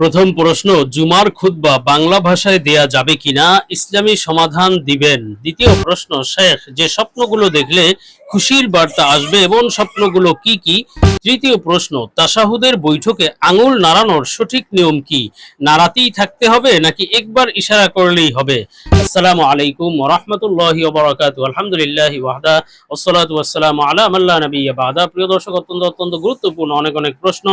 প্রথম প্রশ্ন, জুমার খুতবা বাংলা ভাষায় দেয়া যাবে কিনা? ইসলামী সমাধান দিবেন। দ্বিতীয় প্রশ্ন, শেখ, যে স্বপ্নগুলো দেখলে খুশির বার্তা আসবে এবং স্বপ্নগুলো কি কি? তৃতীয় প্রশ্ন, তাসাহুদের বৈঠকে আঙুল নাড়ানোর সঠিক নিয়ম কি? নাড়াতেই থাকতে হবে নাকি একবার ইশারা করলেই হবে? আসসালামু আলাইকুম ওরহমতুল্লাহি ওবরাকাতু আলহামদুলিল্লাহ ওয়াহদা, ওসসালাতু ওয়াসসালামু আলা মাল্লা নবিয়্যা বাদা। প্রিয় দর্শক, অত্যন্ত অত্যন্ত গুরুত্বপূর্ণ অনেক অনেক প্রশ্ন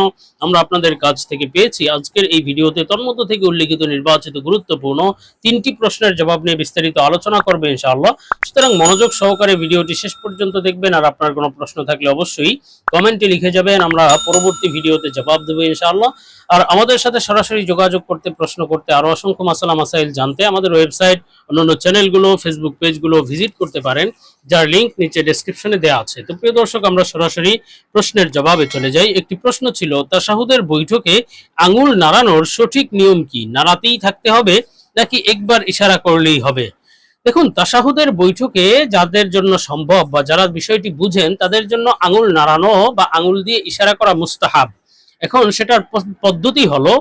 আমরা আপনাদের কাছ থেকে পেয়েছি। আজকের এই ভিডিওতে তন্মধ্য থেকে উল্লেখিত নির্বাচিত গুরুত্বপূর্ণ তিনটি প্রশ্নের জবাব নিয়ে বিস্তারিত আলোচনা করবে ইনশাআল্লাহ। সুতরাং মনোযোগ সহকারে ভিডিওটি শেষ পর্যন্ত দেখবেন আর আপনার কোনো প্রশ্ন থাকলে অবশ্যই কমেন্টে লিখে যাবেন, আমরা পরবর্তী ভিডিওতে জবাব দেবো ইনশাআল্লাহ। আর আমাদের সাথে সরাসরি যোগাযোগ করতে, প্রশ্ন করতে আরও অসংখ্য মাসালা মাসাইল জানতে আমাদের ওয়েবসাইট, অন্যান্য চ্যানেলগুলো, ফেসবুক পেজগুলো ভিজিট করতে পারেন। যার লিংক নিচে ডেসক্রিপশনে দেওয়া আছে। তো প্রিয় দর্শক, আমরা সরাসরি প্রশ্নের জবাবে চলে যাই। একটি প্রশ্ন ছিল, তাসাহুদের বৈঠকে আঙুল নাড়ানোর সঠিক নিয়ম কি? নাড়াতেই থাকতে হবে নাকি একবার ইশারা করলেই হবে? দেখুন, তাসাহুদের বৈঠকে যাদের জন্য সম্ভব বা যারা বিষয়টি বুঝেন, তাদের জন্য আঙুল নাড়ানো বা আঙুল দিয়ে ইশারা করা মুস্তাহাব। এখন সেটার পদ্ধতি হলো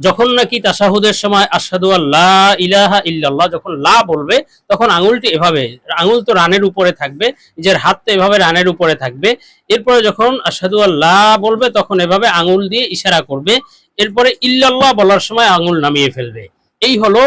যখন নাকি তাসাহুদের সময় আসাদু আল্লাহ ইলাহা ইল্লাল্লাহ যখন লা বলবে, তখন আঙুলটি এভাবে, আঙুল তো রানের উপরে থাকবে, নিজের হাত তো এভাবে রানের উপরে থাকবে। এরপরে যখন আসাদু আল্লাহ বলবে, তখন এভাবে আঙুল দিয়ে ইশারা করবে। এরপরে ইল্লাল্লাহ বলার সময় আঙুল নামিয়ে ফেলবে। এই হলো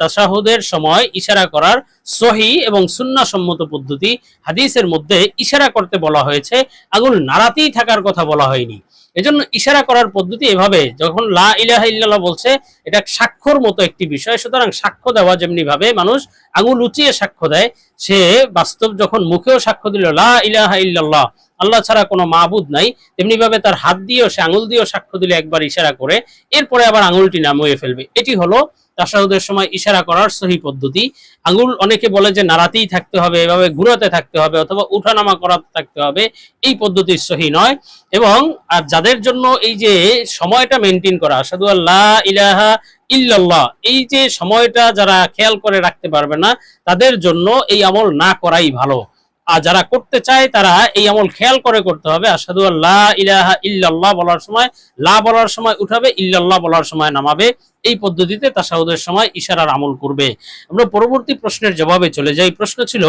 তাসাহুদের সময় ইশারা করার সহি এবং সুন্না সম্মত পদ্ধতি। হাদিসের মধ্যে ইশারা করতে বলা হয়েছে, আঙুল নাড়াতেই থাকার কথা বলা হয়নি। এজন্য ইশারা করার পদ্ধতি এভাবে, যখন লা ইলাহা ইল্লাল্লাহ বলছে, এটা সাক্ষ্যর মতো একটি বিষয়, সুতরাং সাক্ষ্য দেওয়া যেমনি ভাবে মানুষ আঙুল উঁচিয়ে সাক্ষ্য দেয়, সে বাস্তব যখন মুখেও সাক্ষ্য দিল, লা ইলাহা ইল্লাল্লাহ আল্লাহ ছাড়া কোনো মাহবুদ নাই। তেমনি ভাবে তার হাত দিয়েও সে আঙুল দিয়েও সাক্ষ্য দিলে একবার ইশারা করে। এরপরে আবার আঙুলটি নামিয়ে ফেলবে। এটি হলো তাসাহুদের সময় ইশারা করার সহি পদ্ধতি। আঙুল অনেকে বলে যে নাড়াতেই থাকতে হবে, এভাবে ঘুরাতে থাকতে হবে অথবা উঠানামা করাতে থাকতে হবে। এই পদ্ধতি সহি নয়। এবং আর যাদের জন্য এই যে সময়টা মেনটেন করা আসাদু আল্লাহ ইলাহা ইল্লাল্লাহ, এই যে সময়টা যারা খেয়াল করে রাখতে পারবে না, তাদের জন্য এই আমল না করাই ভালো। আর যারা করতে চায় তারা এই আমল খেয়াল করে করতে হবে। আসাদু আল্লাহ ইলাহা ইল্লাল্লাহ বলার সময়, লা বলার সময় উঠাবে, ইল্লাল্লাহ বলার সময় নামাবে। এই পদ্ধতিতে তাসাউদের সময় ইশারার আমল করবে। আমরা পরবর্তী প্রশ্নের জবাবে চলে যাই। প্রশ্ন ছিল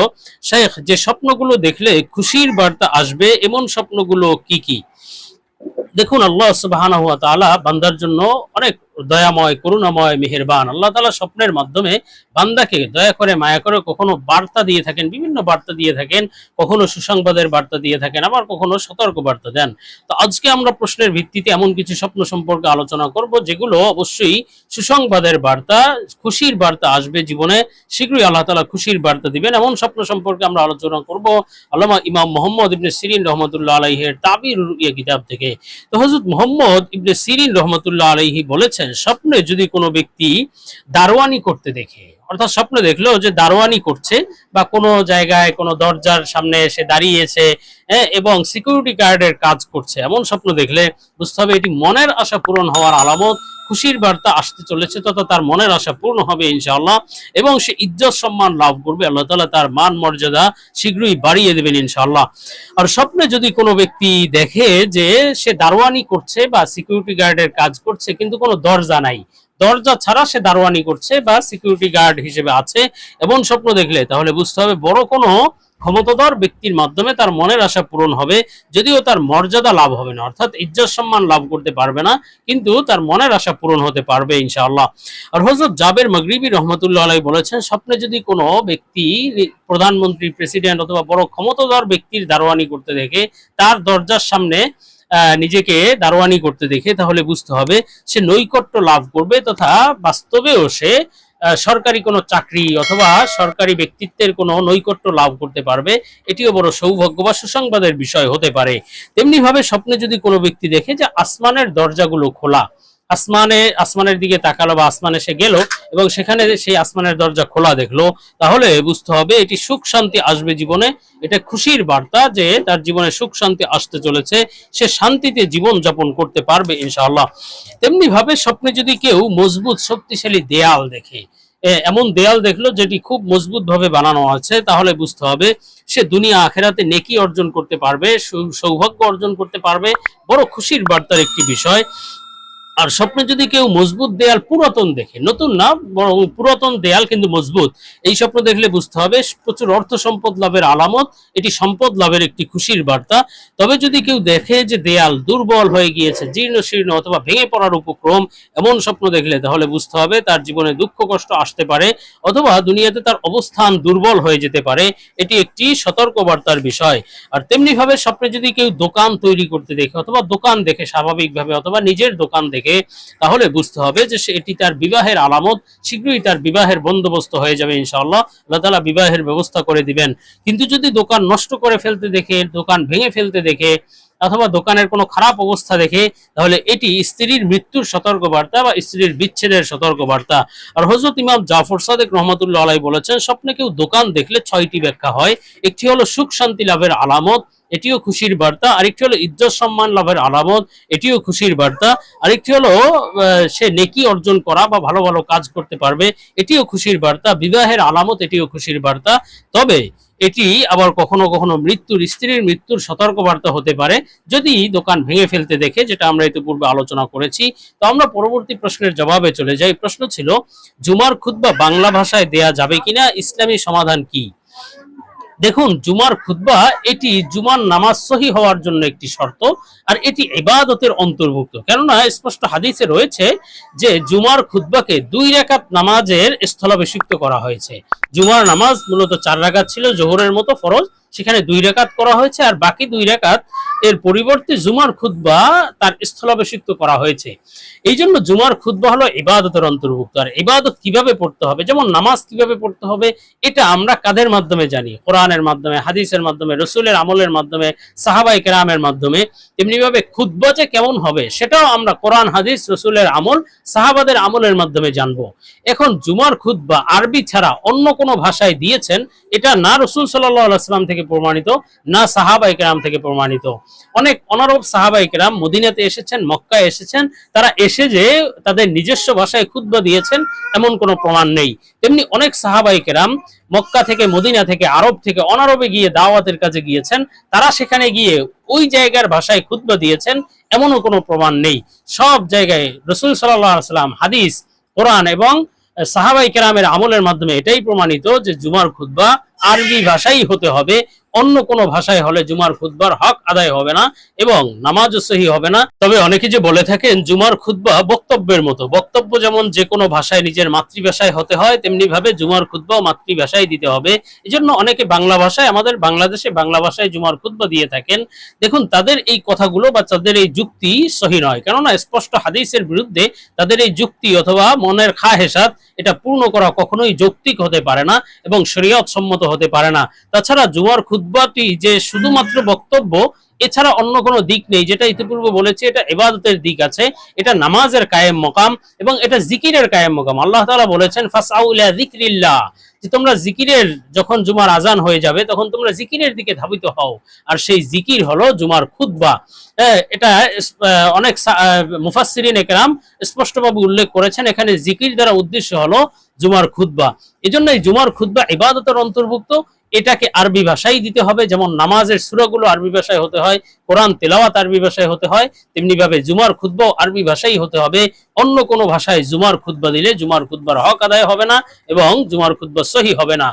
শেখ যে স্বপ্নগুলো দেখলে খুশির বার্তা আসবে, এমন স্বপ্নগুলো কি কি? দেখুন, আল্লাহ তাআলা বান্দার জন্য অনেক দয়াময়, করুণাময়, মেহেরবান। আল্লাহ তাআলা স্বপ্নের মাধ্যমে বান্দাকে দয়া করে, মায়া করে কখনো বার্তা দিয়ে থাকেন, বিভিন্ন বার্তা দিয়ে থাকেন, কখনো সুসংবাদের বার্তা দিয়ে থাকেন, আবার কখনো সতর্ক বার্তা দেন। তো আজকে আমরা প্রশ্নের ভিত্তিতে এমন কিছু স্বপ্ন সম্পর্কে আলোচনা করব, যেগুলো অবশ্যই সুসংবাদের বার্তা, খুশির বার্তা আসবে জীবনে। শীঘ্রই আল্লাহ তালা খুশির বার্তা দিবেন। এমন স্বপ্ন সম্পর্কে আমরা আলোচনা করব আল্লামা ইমাম মোহাম্মদ ইবনে সিরিন রহমতুল্লাহ আলাইহের তাবির রুইয়া কিতাব থেকে। তো হযরত মোহাম্মদ ইবনে সিরিন রহমতুল্লাহ আলাইহি বলেছেন স্বপ্নে যদি কোনো ব্যক্তি দারোয়ানি করতে দেখে অর্থাৎ স্বপ্নে দেখল যে দারোয়ানি করছে বা কোনো জায়গায় কোনো দরজার সামনে এসে দাঁড়িয়েছে হ্যাঁ, এবং সিকিউরিটি গার্ডের কাজ করছে। এমন স্বপ্ন দেখলে বুঝতে হবে এটি মনের আশা পূরণ হওয়ার আলামত। খুশির বার্তা আসতে চলেছে তথা তার মনের আশা পূর্ণ হবে ইনশাআল্লাহ এবং সে ইজ্জত সম্মান লাভ করবে। আল্লাহ তাআলা তার মান মর্যাদা শীঘ্রই বাড়িয়ে দেবেন ইনশাআল্লাহ। আর স্বপ্নে যদি কোনো ব্যক্তি দেখে যে সে দারোয়ানি করছে বা সিকিউরিটি গার্ডের কাজ করছে কিন্তু কোনো দরজা নাই দরজা ছাড়া সে দারোয়ানি করছে বা সিকিউরিটি গার্ড হিসেবে আছে এমন স্বপ্ন দেখলে তাহলে বুঝতে হবে বড় কোনো ক্ষমতাধর ব্যক্তির মাধ্যমে তার মনের আশা পূরণ হবে, যদিও তার মর্যাদা লাভ হবে না, অর্থাৎ ইজ্জত সম্মান লাভ করতে পারবে না, কিন্তু তার মনের আশা পূরণ হতে পারবে ইনশাআল্লাহ। আর হজরত জাবের মগরিবি রহমতুল্লাহ আলাই বলেছেন, স্বপ্নে যদি কোনো ব্যক্তি প্রধানমন্ত্রী, প্রেসিডেন্ট অথবা বড় ক্ষমতাধর ব্যক্তির দারোয়ানি করতে দেখে, তার দরজার সামনে নিজেকে দারোয়ানি করতে দেখে তাহলে বুঝতে হবে সে নৈকট্য লাভ করবে তথা বাস্তবেও সে সরকারি কোনো চাকরি অথবা সরকারি ব্যক্তিত্বের কোনো নৈকট্য লাভ করতে পারবে। এটিও বড় সৌভাগ্য বা সুসংবাদের বিষয় হতে পারে। তেমনিভাবে স্বপ্নে যদি কোনো ব্যক্তি দেখে যে আসমানের দরজাগুলো খোলা আসমানে, আসমানের দিকে তাকালো বা আসমানে সে গেল এবং সেখানে সেই আসমানের দরজা খোলা দেখল। তাহলে বুঝতে হবে এটি সুখ শান্তি আসবে জীবনে। এটা খুশির বার্তা যে তার জীবনে সুখ শান্তি আসতে চলেছে। সে শান্তিতে জীবন যাপন করতে পারবে ইনশাআল্লাহ। তেমনি ভাবে স্বপ্নে যদি কেউ মজবুত, শক্তিশালী দেয়াল দেখে এমন দেয়াল দেখল যেটি খুব মজবুত ভাবে বানানো আছে, তাহলে বুঝতে হবে সে দুনিয়া আখেরাতে নেকি অর্জন করতে পারবে সৌভাগ্য অর্জন করতে পারবে। বড় খুশির বার্তার একটি বিষয়। আর স্বপ্নে যদি কেউ মজবুত দেয়াল পুরাতন দেখে, নতুন না, বরং পুরাতন দেয়াল কিন্তু মজবুত, এই স্বপ্ন দেখলে বুঝতে হবে প্রচুর অর্থ সম্পদ লাভের আলামত, এটি সম্পদ লাভের একটি খুশির বার্তা। তবে যদি কেউ দেখে যে দেয়াল দুর্বল হয়ে গিয়েছে, জীর্ণ শীর্ণ অথবা ভেঙে পড়ার উপক্রম, এমন স্বপ্ন দেখলে তাহলে বুঝতে হবে তার জীবনে দুঃখ কষ্ট আসতে পারে, অথবা দুনিয়াতে তার অবস্থান দুর্বল হয়ে যেতে পারে, এটি একটি সতর্ক বার্তার বিষয়। আর তেমনি ভাবে স্বপ্নে যদি কেউ দোকান তৈরি করতে দেখে, অথবা দোকান দেখে স্বাভাবিকভাবে, অথবা নিজের দোকান দেখে তাহলে বুঝতে হবে যে এটি তার বিবাহের আলামত, শীঘ্রই তার বিবাহের বন্দোবস্ত হয়ে যাবে ইনশাআল্লাহ। আল্লাহ তাআলা বিবাহের ব্যবস্থা করে দিবেন। কিন্তু যদি দোকান নষ্ট করে ফেলতে দেখে, দোকান ভেঙে ফেলতে দেখে, অথবা দোকানের কোনো খারাপ অবস্থা দেখে, তাহলে এটি স্ত্রীর মৃত্যুর সতর্ক বার্তা বা স্ত্রীর বিচ্ছেদের সতর্ক বার্তা আর হজরত ইমাম জাফর সাদেক রহমতুল্লাহ আলাই বলেছেন, স্বপ্নে কেউ দোকান দেখলে ছয়টি ব্যাখ্যা হয়। একটি হলো সুখ শান্তি লাভের আলামত এটিও খুশির বার্তা। আরেকটি হলো ইজ্জত সম্মান লাভের আলামত, এটিও খুশির বার্তা। আরেকটি হলো সে নেকি অর্জন করা বা ভালো ভালো কাজ করতে পারবে, এটিও খুশির বার্তা। বিবাহের আলামত, এটিও খুশির বার্তা। তবে এটি আবার কখনো কখনো মৃত্যুর, স্ত্রীর মৃত্যুর সতর্ক বার্তা হতে পারে। যদি দোকান ভেঙে ফেলতে দেখে, যেটা আমরা ইতিপূর্বে আলোচনা করেছি, তো আমরা পরবর্তী প্রশ্নের জবাবে চলে যাই। প্রশ্ন ছিল, জুমার খুতবা বাংলা ভাষায় দেয়া যাবে কিনা? ইসলামী সমাধান কি? দেখুন, জুমার খুদ্া এটি জুমার নামাজ সহি হওয়ার জন্য একটি শর্ত, আর এটি ইবাদতের অন্তর্ভুক্ত। কেননা, স্পষ্ট হাদিসে রয়েছে যে জুমার খুদ্বাকে দুই রেখাত নামাজের স্থলাভিষিক্ত করা হয়েছে। জুমার নামাজ মূলত চার রেখাত ছিল, জোহরের মতো ফরজ, সেখানে দুই রেখাত করা হয়েছে, আর বাকি দুই রাকাত এর পরিবর্তে জুমার খুতবা তার স্থলাভিষিক্ত করা হয়েছে। এই জন্য জুমার খুতবা হলো ইবাদতের অন্তর্ভুক্ত। আর ইবাদত কীভাবে পড়তে হবে? যেমন নামাজ কীভাবে পড়তে হবে? এটা আমরা কাদের মাধ্যমে জানি? কোরআনের মাধ্যমে, হাদিসের মাধ্যমে, রসুলের আমলের মাধ্যমে সাহাবাই কেরামের মাধ্যমে। তেমনি ভাবে খুতবা যে কেমন হবে, সেটাও আমরা কোরআন, হাদিস, রসুলের আমল, সাহাবাদের আমলের মাধ্যমে জানব। এখন জুমার খুতবা আরবি ছাড়া অন্য কোনো ভাষায় দিয়েছেন, এটা না রসুল সাল্লাহ সাল্লাম থেকে প্রমাণিত, না সাহাবাই কেরাম থেকে প্রমাণিত। অনেক অনারব সাহাবাই কেরাম মদিনাতে এসেছেন, মক্কায় এসেছেন। তারা এসে যে তাদের নিজস্ব ভাষায় খুতবা দিয়েছেন, এমন কোনো প্রমাণ নেই। তেমনি অনেক সাহাবাই কেরাম মক্কা থেকে, মদিনা থেকে, আরব থেকে অনারবে গিয়ে দাওয়াতের কাজে গিয়েছেন। তারা সেখানে গিয়ে ওই জায়গার ভাষায় খুতবা দিয়েছেন, এমনও কোনো প্রমাণ নেই। সব জায়গায় রসুল সাল্লাম হাদিস, কোরআন এবং সাহাবাই কেরামের আমলের মাধ্যমে এটাই প্রমাণিত যে জুমার খুতবা আরবি ভাষাই হতে হবে। অন্য কোনো ভাষায় হলে জুমার খুতবার হক আদায় হবে না এবং নামাজও সহি হবে না। তবে অনেকে যে বলে থাকেন, জুমার খুতবা বক্তব্যের মতো। বক্তব্য যেমন যে কোনো ভাষায় নিজের মাতৃভাষায় হতে হয় তেমনি ভাবে জুমার খুতবাও মাতৃভাষায় দিতে হবে। এই জন্য অনেকে বাংলা ভাষায়, আমাদের বাংলাদেশে বাংলা ভাষায় জুমার খুতবা দিয়ে থাকেন। দেখুন, তাদের এই কথাগুলো বা তাদের এই যুক্তি সহি নয়। কেননা, স্পষ্ট হাদিসের বিরুদ্ধে তাদের এই যুক্তি অথবা মনের খা হেসাত এটা পূর্ণ করা কখনোই যৌক্তিক হতে পারে না এবং শরীয়ত সম্মত হতে পারে না। তাছাড়া জুয়ার খুতবাটি যে শুধুমাত্র বক্তব্য এছাড়া অন্য কোনো দিক নেই যেটা ইতিপূর্বে বলেছি এটা ইবাদতের দিক আছে এটা নামাজের কায়েম মকাম এবং এটা জিকিরের কায়েম মকাম। আল্লাহ তালা বলেছেন ফাসাউলা যিকরিল্লাহ। যে তোমরা জিকিরের যখন জুমার আজান হয়ে যাবে তখন তোমরা জিকিরের দিকে ধাবিত হও। আর সেই জিকির হলো জুমার খুতবা। হ্যাঁ, এটা অনেক মুফাসসিরিন একরাম স্পষ্টভাবে উল্লেখ করেছেন এখানে জিকির দ্বারা উদ্দেশ্য হলো জুমার খুতবা। এজন্য এই জুমার খুতবা ইবাদতের অন্তর্ভুক্ত। এটাকে আরবি ভাষাই দিতে হবে, যেমন নামাজের সুরাগুলো আরবি ভাষায় হতে হয়, কোরআন তেলাওয়াত আরবি ভাষায় হতে হয়, তেমনি ভাবে জুমার খুদ্বাও আরবি ভাষাই হতে হবে। অন্য কোনো ভাষায় জুমার খুতবা দিলে জুমার খুদ্বার হক আদায় হবে না এবং জুমার খুদ্া সহি হবে না।